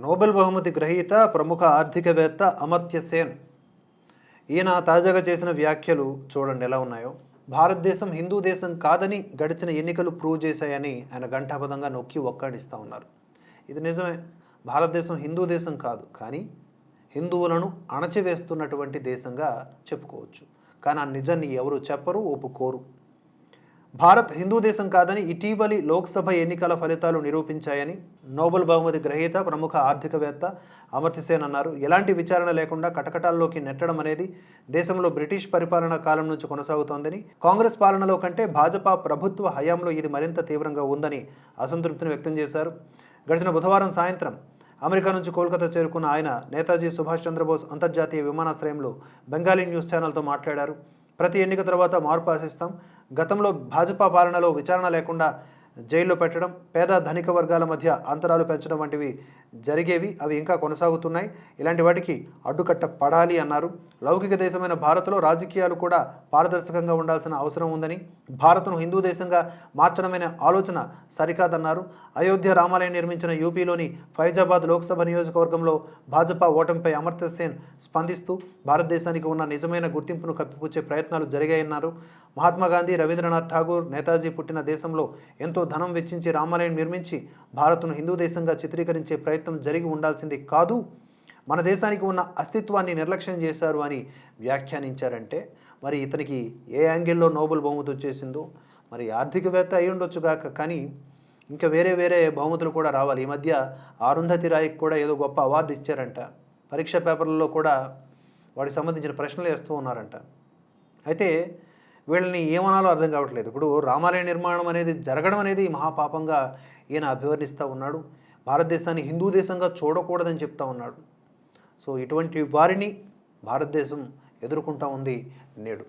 Nobel బహుమతి గ్రహీత ప్రముఖ ఆర్థికవేత్త అమర్త్య సేన్. ఈయన తాజాగా చేసిన వ్యాఖ్యలు చూడండి ఎలా ఉన్నాయో. భారతదేశం హిందూ దేశం కాదని గడిచిన ఎన్నికలు ప్రూవ్ చేశాయని ఆయన ఘంటాపదంగా నొక్కి ఒక్కడిస్తూ ఉన్నారు. ఇది నిజమే. భారతదేశం హిందూ దేశం కాదు. కానీ హిందువులను అణచివేస్తున్నటువంటి దేశంగా చెప్పుకోవచ్చు. కానీ ఆ నిజాన్ని ఎవరు చెప్పరు ఒప్పుకోరు. భారత్ హిందూ దేశం కాదని ఇటీవలి లోక్సభ ఎన్నికల ఫలితాలు నిరూపించాయని నోబెల్ బహుమతి గ్రహీత ప్రముఖ ఆర్థికవేత్త అమర్త్యసేన్ అన్నారు. ఎలాంటి విచారణ లేకుండా కటకటాల్లోకి నెట్టడం అనేది దేశంలో బ్రిటిష్ పరిపాలనా కాలం నుంచి కొనసాగుతోందని కాంగ్రెస్ పాలనలో కంటే భాజపా ప్రభుత్వ హయాంలో ఇది మరింత తీవ్రంగా ఉందని అసంతృప్తిని వ్యక్తం చేశారు. గడిచిన బుధవారం సాయంత్రం అమెరికా నుంచి కోల్కతా చేరుకున్న ఆయన నేతాజీ సుభాష్ చంద్రబోస్ అంతర్జాతీయ విమానాశ్రయంలో బెంగాలీ న్యూస్ ఛానల్తో మాట్లాడారు. ప్రతి ఎన్నిక తర్వాత మార్పు ఆశిస్తాం. గతంలో భాజపా పాలనలో విచారణ లేకుండా జైల్లో పెట్టడం పేద ధనిక వర్గాల మధ్య అంతరాలు పెంచడం వంటివి జరిగేవి. అవి ఇంకా కొనసాగుతున్నాయి. ఇలాంటి వాటికి అడ్డుకట్ట పడాలి అన్నారు. లౌకిక దేశమైన భారత్లో రాజకీయాలు కూడా పారదర్శకంగా ఉండాల్సిన అవసరం ఉందని భారత్ను హిందూ దేశంగా మార్చడమైన ఆలోచన సరికాదన్నారు. అయోధ్య రామాలయం నిర్మించిన యూపీలోని ఫైజాబాద్ లోక్సభ నియోజకవర్గంలో భాజపా ఓటమిపై అమర్త్య సేన్ స్పందిస్తూ భారతదేశానికి ఉన్న నిజమైన గుర్తింపును కప్పిపుచ్చే ప్రయత్నాలు జరిగాయన్నారు. మహాత్మా గాంధీ రవీంద్రనాథ్ ఠాగూర్ నేతాజీ పుట్టిన దేశంలో ఎంతో ధనం వెచ్చించి రామాలయం నిర్మించి భారత్ను హిందూ దేశంగా చిత్రీకరించే ప్రయత్నం జరిగి ఉండాల్సింది కాదు. మన దేశానికి ఉన్న అస్తిత్వాన్ని నిర్లక్ష్యం చేశారు అని వ్యాఖ్యానించారంటే మరి ఇతనికి ఏ యాంగిల్లో నోబెల్ బహుమతి వచ్చేసిందో మరి ఆర్థికవేత్త అయి ఉండొచ్చుగాక కానీ ఇంకా వేరే వేరే బహుమతులు కూడా రావాలి. ఈ మధ్య ఆరుంధతి రాయ్కి కూడా ఏదో గొప్ప అవార్డు ఇచ్చారంట. పరీక్ష పేపర్లలో కూడా వాటికి సంబంధించిన ప్రశ్నలు వేస్తూ ఉన్నారంట. అయితే వీళ్ళని ఏమనాలో అర్థం కావట్లేదు. ఇప్పుడు రామాలయ నిర్మాణం అనేది జరగడం అనేది మహాపాపంగా ఈయన అభివర్ణిస్తూ ఉన్నాడు. భారతదేశాన్ని హిందూ దేశంగా చూడకూడదని చెప్తా ఉన్నాడు. సో ఇటువంటి వారిని భారతదేశం ఎదుర్కొంటా ఉంది నేడు.